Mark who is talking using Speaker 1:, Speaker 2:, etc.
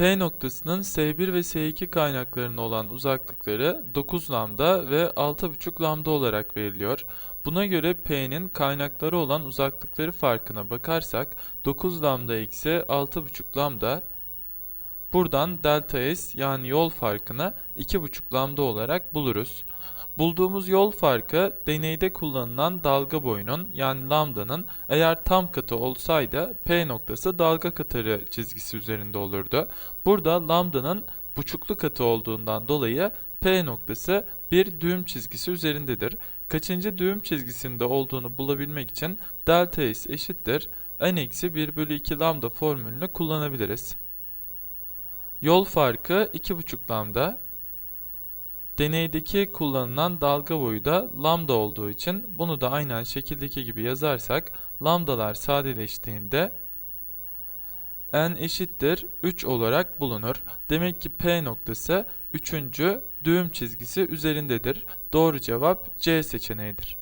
Speaker 1: P noktasının S1 ve S2 kaynaklarına olan uzaklıkları 9 lambda ve 6,5 lambda olarak veriliyor. Buna göre P'nin kaynakları olan uzaklıkları farkına bakarsak 9 lambda eksi 6,5 lambda buradan delta S yani yol farkını 2,5 lambda olarak buluruz. Bulduğumuz yol farkı deneyde kullanılan dalga boyunun yani lambdanın eğer tam katı olsaydı P noktası dalga katarı çizgisi üzerinde olurdu. Burada lambdanın buçuklu katı olduğundan dolayı P noktası bir düğüm çizgisi üzerindedir. Kaçıncı düğüm çizgisinde olduğunu bulabilmek için delta S eşittir n-1 bölü 2 lambda formülünü kullanabiliriz. Yol farkı 2,5 lambda. Deneydeki kullanılan dalga boyu da lambda olduğu için bunu da aynen şekildeki gibi yazarsak lambdalar sadeleştiğinde n eşittir 3 olarak bulunur. Demek ki P noktası 3. düğüm çizgisi üzerindedir. Doğru cevap C seçeneğidir.